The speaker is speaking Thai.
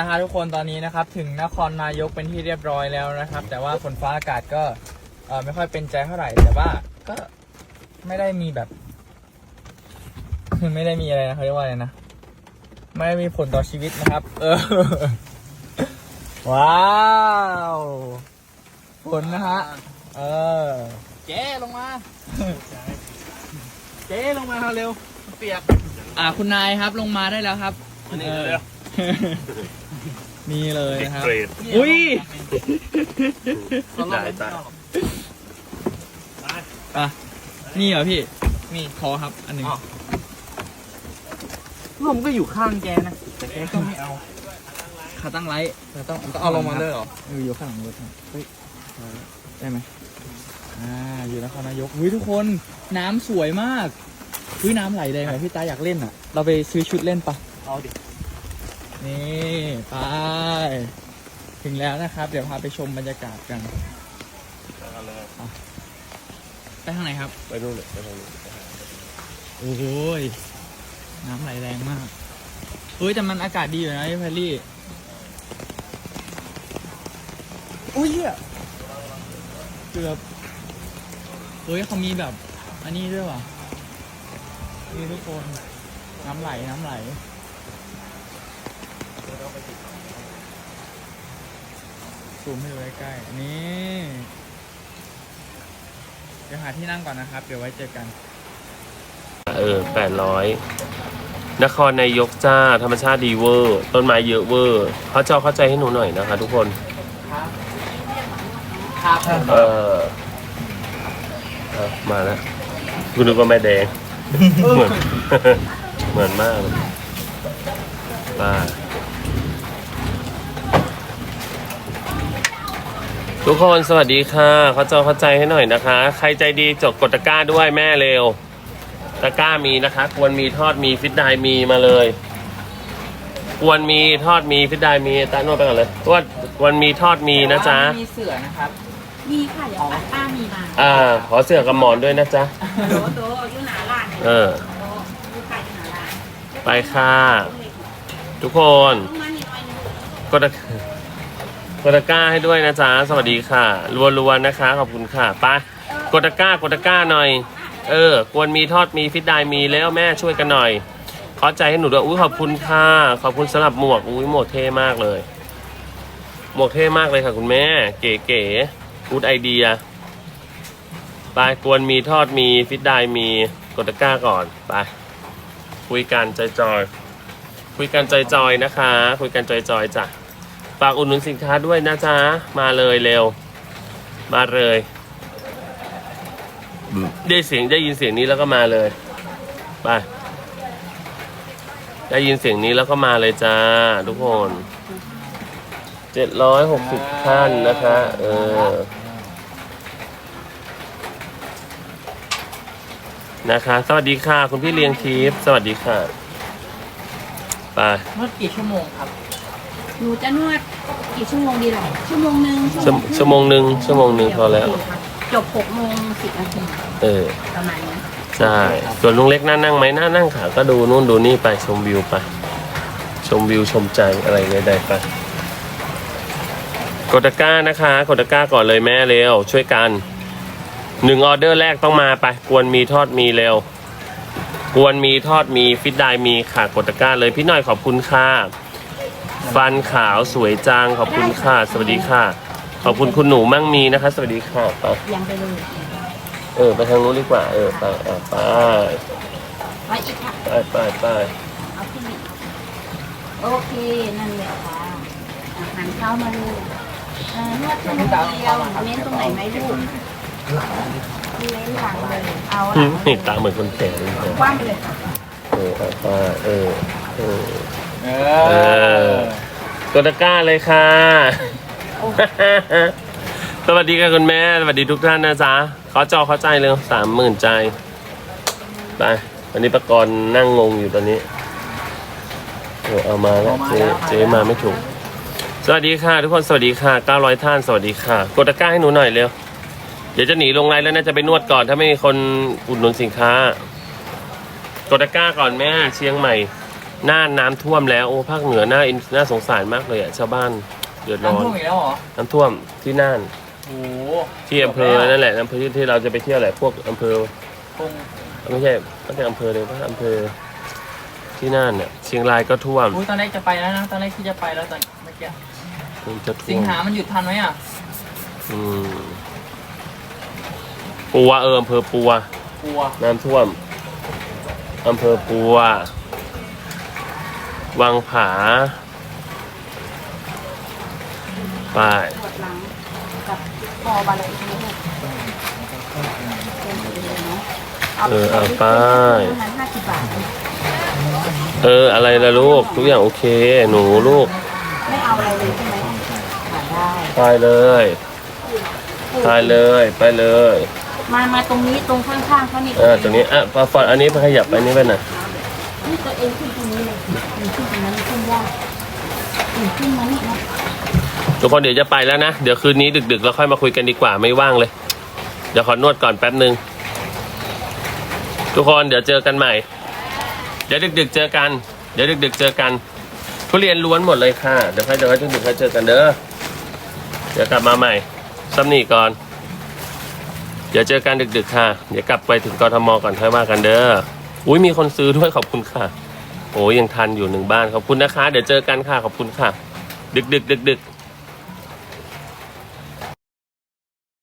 นะคะทุกคนตอนนี้นะครับถึงนครนายกเป็นที่เรียบร้อยแล้วนะครับ แต่ว่าฝนฟ้าอากาศก็เออไม่ค่อยเป็นใจเท่าไหร่ แต่ว่าก็ไม่ได้มีแบบไม่ได้มีอะไรนะเขาเรียกว่าอะไรนะไม่ได้มีผลต่อชีวิตนะครับ เออ ว้าวฝนนะฮะเออ เจ๊ลงมา เจ๊ลงมาเร็วเปียกอ่าคุณนายครับลงมาได้แล้วครับนี่เออ เร็วนี่เลยนะครับ เกรด อุ้ยได้ได้ อะนี่เหรอพี่นี่ขอครับ อันหนึ่งผมก็อยู่ข้างแกนะ แต่แกก็ไม่เอาขาตั้งไลท์เราต้องต้องเอาลงมาเลยเหรอ เอออยู่ข้างหลังรถครับเฮ้ยได้ไหมอ่าอยู่นครนายกเฮ้ยทุกคนน้ำสวยมากเฮ้ยน้ำไหลแรงเลยพี่ตาอยากเล่นอะ เราไปซื้อชุดเล่นปะเอาดิ นี่ไป ถึงแล้วนะครับ เดี๋ยวพาไปชมบรรยากาศกัน ไปทางไหนครับ ไปนู่นเลยไปทางนู้นโอ้ยน้ำไหลแรงมากเฮ้ยแต่มันอากาศดีอยู่นะพี่แพรรี่อุ้ยเหี้ยเกือบเฮ้ยเขามีแบบ อันนี้ด้วยว่ะนี่ทุกคน น้ำไหลน้ำไหล ซูมให้ดูใกล้ๆนี่ เดี๋ยวหาที่นั่งก่อนนะครับ เดี๋ยวไว้เจอกัน เออแปดร้อยนครนายกจ้า ธรรมชาติดีเวอร์ ต้นไม้เยอะเวอร์เขาเจ้าเข้าใจให้หนูหน่อยนะคะทุกคน ครับเออเออมาแล้วคุณนึกว่าแม่แดง เหมือน เหมือนมากเลยป้า ทุกคนสวัสดีค่ะเขาเจ้าเข้าใจให้หน่อยนะคะ ใครใจดีจดกดตะกร้าด้วยแม่เร็วตะกร้ามีนะคะ ควรมีทอดมีฟิตไดมีมาเลย ควรมีทอดมีฟิตไดมีตาโนวดไปก่อนเลยว่าควรมีทอดมีนะจ๊ะมีเสือนะครับ มีค่ะเดี๋ยวป้าป้ามีมาอ่า ขอเสือกับหมอนด้วยนะจ๊ะโตโตอยู่หนาร้านเนี่ยเออโตอยู่ขายอยู่หนาร้านไปค่ะ ทุกคนต้องมานิดหน่อยนึงกดตะ กดตะกร้าให้ด้วยนะจ๊ะสวัสดีค่ะรัวๆนะคะ ขอบคุณค่ะไปกดตะกร้ากดตะกร้าหน่อย เออ ควรมีทอดมีฟิตไดมีแล้วแม่ช่วยกันหน่อยขอใจให้หนูด้วยอุ้ยขอบคุณค่ะ ขอบคุณสำหรับหมวกอุ้ยหมวกเท่มากเลย หมวกเท่มากเลยค่ะ คุณแม่ เก๋ๆกูดไอเดียไปควรมีทอดมีฟิตไดมีกดตะกร้าก่อนไปคุยกันใจจอยคุยกันใจจอยนะคะ คุยกันใจจอยจ้ะ ฝากอุดหนุนสินค้าด้วยนะจ๊ะ มาเลยเร็ว มาเลย ได้เสียงได้ยินเสียงนี้แล้วก็มาเลย ไป ได้ยินเสียงนี้แล้วก็มาเลยจ้า ทุกคนเจ็ดร้อยหกสิบท่านนะคะ เออ นะคะ สวัสดีค่ะ คุณพี่เลียงทิพย์สวัสดีค่ะ ไป เมื่อกี่ชั่วโมงครับ หนูจะนวดกี่ชั่วโมงดีหรอชั่วโมงหนึ่งชั่วชั่วโมงหนึ่งชั่วโมงหนึ่งพอแล้ว จบหกโมงสิบนาทีเออประมาณนี้ใช่ส่วนลุงเล็กน่านั่งไหมน่านั่งค่ะก็ดูนู่นดูนี่ไปชมวิวไป ชมวิวชมใจอะไรใดๆไปกดตะกร้านะคะกดตะกร้าก่อนเลยแม่เร็วช่วยกันหนึ่งออเดอร์แรกต้องมาไปกวนมีทอดมีเร็วกวนมีทอดมีฟิตไดมีค่ะกดตะกร้าเลยพี่หน่อยขอบคุณค่ะ ฟันขาวสวยจังขอบคุณค่ะ สวัสดีค่ะ ขอบคุณคุณหนูมั่งมีนะคะ สวัสดีค่ะไปยังไปเลยเออไปทางนู้นดีกว่า เออไปอะไปไว้อีกค่ะไปไปไปเอาขึ้นอีกโอเคนั่นแหละค่ะอะหันเข้ามาดูเอ่อนวดชั่วโมงเดียวเน้นตรงไหนไหมลูกเน้นหลังเลยเอาหอืลัมงนี่ตาเหมือนคนแก่เลยนะกว้างไปเลยค่ะเออไปไปเออเออ เอเออ กดตะกร้าเลยค่ะ สวัสดีค่ะคุณแม่ สวัสดีทุกท่านนะจ๊ะขอจอเข้าใจเลยสามหมื่นใจ ไป วันนี้ประกรณ์นั่งงงอยู่ตอนนี้โอ้เอามาแล้วเจ๊เจ๊มาไม่ถูก สวัสดีค่ะ ทุกคนสวัสดีค่ะ 900 ท่าน สวัสดีค่ะ กดตะกร้าให้หนูหน่อยเร็ว เดี๋ยวจะหนีลงไลน์แล้วน่าจะไปนวดก่อน ถ้าไม่มีคนอุดหนุนสินค้า กดตะกร้าก่อนแม่ เชียงใหม่ น่านน้ำท่วมแล้วโอ้ภาคเหนือน่าอินน่าสงสารมากเลยอะชาวบ้านเดือดร้อน้ำนท่วมอีกแล้วเหรอน้ำท่วมที่น่าน โอ้โหที่อำเภอนั่นแหละอำเภอที่ที่เราจะไปเที่ยวแหละพวกอำเภอคงไม่ใช่ไม่ใช่อำเภอเลยว่าอำเภอที่น่านเนี่ยเชียงรายก็ท่วมอุ้ยตอนแรกจะไปแล้วนะตอนแรกที่จะไปแล้วตอนเมื่อกี้มันจะท่สิวงมหามันหยุดทันไหมอะอืมปัวเอออำเภอปัว กลัวน้ำท่วมอำเภอปัว วังผาไปปวดหลังกับคอบาเลยใช่ไหมลูกเป็นเลยเนาะเออเอาไป ประมาณห้าสิบบาท เออ อะไรละลูก ทุกอย่างโอเค หนูลูก ไม่เอาอะไรเลยใช่ไหมค่ะได้ ไปเลย ไปเลย ไปเลย มา มาตรงนี้ตรงข้างๆเขานี่เออตรงนี้ อะพอฟอดอันนี้ขยับไปนี่ไปหน่อย นี่ตัวเองขึ้นตรงนี้เลยขึ้นตรงนั้นขึ้นยากขึ้นมานี่นะทุกคนเดี๋ยวจะไปแล้วนะ เดี๋ยวคืนนี้ดึกๆเราค่อยมาคุยกันดีกว่าไม่ว่างเลย เดี๋ยวขอนวดก่อนแป๊บหนึ่งทุกคนเดี๋ยวเจอกันใหม่ เดี๋ยวดึกๆเจอกัน เดี๋ยวดึกๆเจอกัน ทุเรียนล้วนหมดเลยค่ะ เดี๋ยวค่อยเดี๋ยวค่อยดึกๆค่อยเจอกันเด้อ เดี๋ยวกลับมาใหม่ซ้ำนี่ก่อน เดี๋ยวเจอกันดึกๆค่ะ เดี๋ยวกลับไปถึงกทมก่อนค่อยว่ากันเด้อ อุ้ยมีคนซื้อด้วยขอบคุณค่ะ โอ้ยยังทันอยู่หนึ่งบ้านขอบคุณนะคะ เดี๋ยวเจอกันค่ะขอบคุณค่ะ ดึกดึกดึกดึก